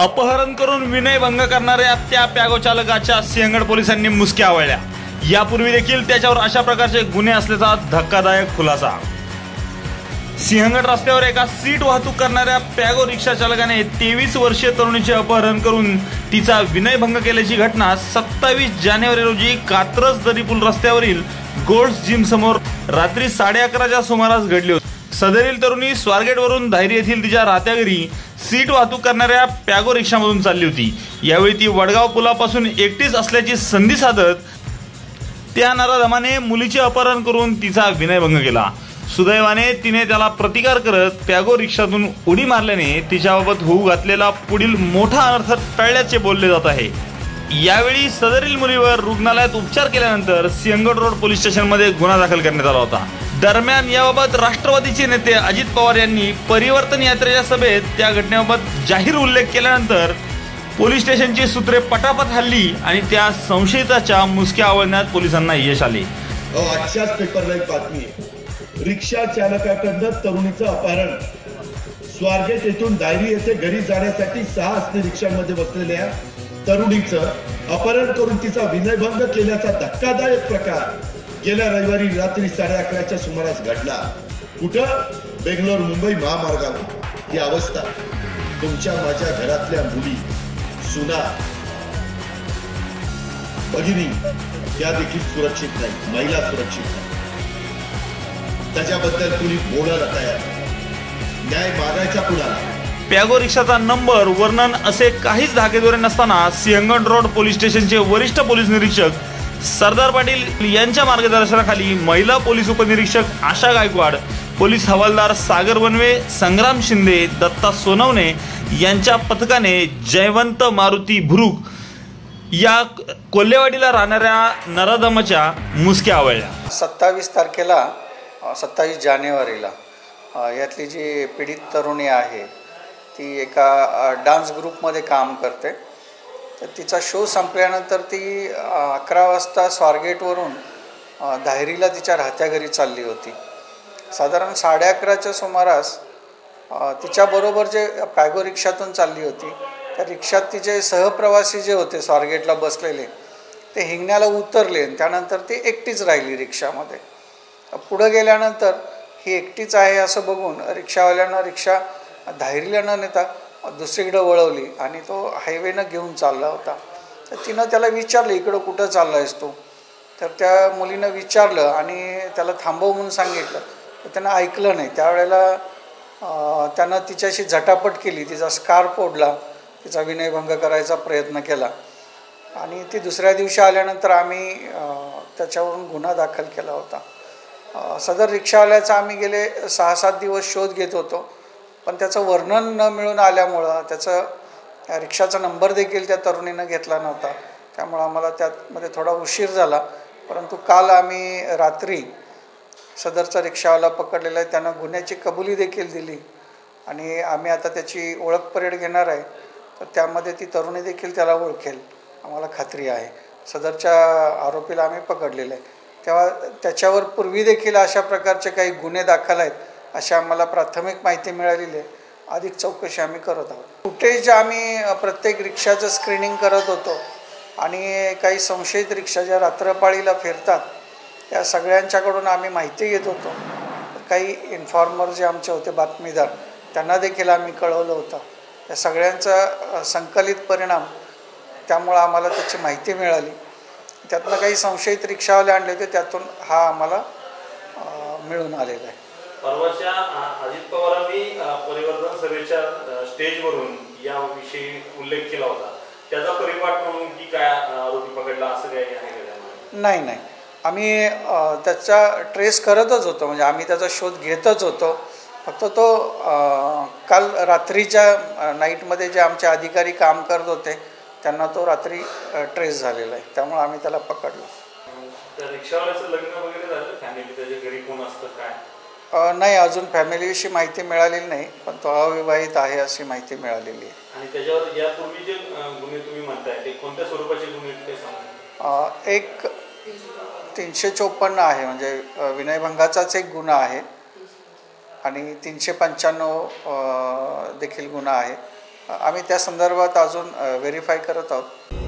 अपहरण करून विनयभंग करणाऱ्या त्या पॅगो चालकाच्या सिंहगड पोलिसांनी मुसक्या आवळल्या. यापूर्वी देखील त्याच्यावर अशा प्रकारचे गुन्हे असल्याचा धक्कादायक खुलासा. सिंहगड रस्त्यावर एका सीट वाहतूक करणाऱ्या पॅगो रिक्षा चालकाने तेवीस वर्षीय तरुणीचे अपहरण करून तिचा विनयभंग केल्याची घटना सत्तावीस जानेवारी रोजी कात्रज दरीपूल रस्त्यावरील गोल्ड जिम समोर रात्री साडे अकराच्या सुमारास घडली होती. सदरील तरुणी स्वारगेटवरून धायरी येथील तिच्या राहत्या घरी सीट वाहतूक करणाऱ्या पॅगो रिक्षामधून चालली होती. यावेळी ती वडगाव पुलापासून एकटीच असल्याची संधी साधत त्या नराधमाने मुलीचे अपहरण करून तिचा विनयभंग केला. सुदैवाने तिने त्याला प्रतिकार करत पॅगो रिक्षातून उडी मारल्याने तिच्याबाबत होऊ घातलेला पुढील मोठा अनर्थ टळल्याचे बोलले जात आहे. यावेळी सदरील मुलीवर रुग्णालयात उपचार केल्यानंतर सिंहगड रोड पोलीस स्टेशनमध्ये गुन्हा दाखल करण्यात आला होता. दरम्यान याबाबत राष्ट्रवादीचे नेते अजित पवार यांनी परिवर्तन यात्रेच्या सभेत त्या घटनेबाबत जाहीर उल्लेख केल्यानंतर पोलीस स्टेशनची सूत्रे पटापट हल्ली आणि त्या संशयिताच्या मुसक्या आवळण्यात पोलिसांना यश आले. अहो आजच्याच पेपरला एक बातमी रिक्षा चालकाकडनं तरुणीचं अपहरण. स्वारगेट येथून डायरी येथे घरी जाण्यासाठी सहा असते रिक्षामध्ये बसलेल्या तरुणीचं अपहरण करून तिचा विनयभंग केल्याचा धक्कादायक प्रकार. गेल्या रविवारी रात्री साडे अकराच्या सुमारास घडला. कुठं? बेंगलोर मुंबई महामार्गावर. ही अवस्था तुमच्या माझ्या घरातल्या मुली सुना भगिनी त्या देखील सुरक्षित नाही महिला सुरक्षित नाही त्याच्याबद्दल कुणी बोलायला तयार न्याय मागायचा कुणाला? प्यागो रिक्षाचा नंबर वर्णन असे काहीच धागेदोरे नसताना सिंहगड रोड पोलीस स्टेशनचे वरिष्ठ पोलीस निरीक्षक सरदार पाटील यांच्या मार्गदर्शनाखाली महिला पोलीस उपनिरीक्षक आशा गायकवाड पोलीस हवालदार सागर वनवे संग्राम शिंदे दत्ता सोनवणे यांच्या पथकाने जयवंत मारुती भुरुक या कोल्हेवाडीला राहणाऱ्या नराधमाच्या मुसक्या आवळल्या. सत्तावीस तारखेला सत्तावीस जानेवारीला यातली जी पीडित तरुणी आहे ती एका डान्स ग्रुपमध्ये काम करते. तर तिचा शो संपल्यानंतर ती अकरा वाजता स्वारगेटवरून धायरीला तिच्या राहत्या घरी चालली होती. साधारण साडे अकराच्या सुमारास तिच्याबरोबर जे पॅगो रिक्षातून चालली होती त्या रिक्षात तिचे सहप्रवासी जे होते स्वारगेटला बसलेले ते हिंगण्याला उतरले आणि त्यानंतर ती एकटीच राहिली रिक्षामध्ये. पुढं गेल्यानंतर ही एकटीच आहे असं बघून रिक्षावाल्यांना रिक्षा धायरीला न नेता दुसरीकडं वळवली आणि तो हायवेनं घेऊन चालला होता. तर तिनं त्याला विचारलं इकडं कुठं चालला आहेस तू? तर त्या मुलीनं विचारलं आणि त्याला थांबव म्हणून सांगितलं. तर त्यानं ऐकलं नाही. त्यावेळेला त्यानं तिच्याशी झटापट केली. तिचा स्कार्फ ओढला तिचा विनयभंग करायचा प्रयत्न केला. आणि ती दुसऱ्या दिवशी आल्यानंतर आम्ही त्याच्यावरून गुन्हा दाखल केला होता. सदर रिक्षावाल्याचा आम्ही गेले सहा सात दिवस शोध घेत होतो. पण त्याचं वर्णन न मिळून आल्यामुळं त्याचं रिक्षाचा नंबर देखील त्या तरुणीनं घेतला नव्हता. त्यामुळं आम्हाला त्यामध्ये थोडा उशीर झाला. परंतु काल आम्ही रात्री सदरचा रिक्षावाला पकडलेला आहे. त्यानं गुन्ह्याची कबुली देखील दिली. आणि आम्ही आता त्याची ओळख परेड घेणार आहे. तर त्यामध्ये ती तरुणी देखील त्याला ओळखेल. आम्हाला खात्री आहे. सदरच्या आरोपीला आम्ही पकडलेलं आहे. तेव्हा त्याच्यावर पूर्वी देखील अशा प्रकारचे काही गुन्हे दाखल आहेत. अशी आम्हाला प्राथमिक माहिती मिळालेली आहे. अधिक चौकशी आम्ही करत आहोत. फुटेज आम्ही प्रत्येक रिक्षाचं स्क्रीनिंग करत होतो. आणि काही संशयित रिक्षा ज्या रात्रपाळीला फिरतात त्या सगळ्यांच्याकडून आम्ही माहिती घेत होतो. काही इन्फॉर्मर जे आमचे होते बातमीदार त्यांना देखील आम्ही कळवलं होतं. या सगळ्यांचा संकलित परिणाम त्यामुळं आम्हाला त्याची माहिती मिळाली. त्यातनं काही संशयित रिक्षावाले आणले होते त्यातून हा आम्हाला मिळून आलेला आहे. परवाच्या अजित पवारांनी परिवर्तन सभेच्या स्टेजवरून याविषयी उल्लेख केला होता. त्याचा परिपाठ म्हणून की काय आरोपी पकडला असं काही आहे? नाही नाही. आम्ही त्याचा ट्रेस करतच होतो. म्हणजे आम्ही त्याचा शोध घेतच होतो. फक्त तो काल रात्रीच्या नाईटमध्ये जे आमचे अधिकारी काम करत होते त्यांना तो रात्री ट्रेस झालेला आहे. त्यामुळे आम्ही त्याला पकडलो. रिक्षावाल्याचं लग्न वगैरे झालं? फॅमिली त्याच्या घरी कोण असतं? काय? नाही अजून फॅमिलीविषयी माहिती मिळालेली नाही पण तो अविवाहित आहे अशी माहिती मिळालेली आहे. आणि त्याच्यावर यापूर्वी जे गुन्हे तुम्ही म्हणताय ते कोणत्या स्वरूपाचे गुन्हे एक तीनशे चोपन्न आहे म्हणजे विनयभंगाचाच एक गुन्हा आहे आणि तीनशे पंच्याण्णव देखील गुन्हा आहे. आम्ही त्या संदर्भात अजून व्हेरीफाय करत आहोत.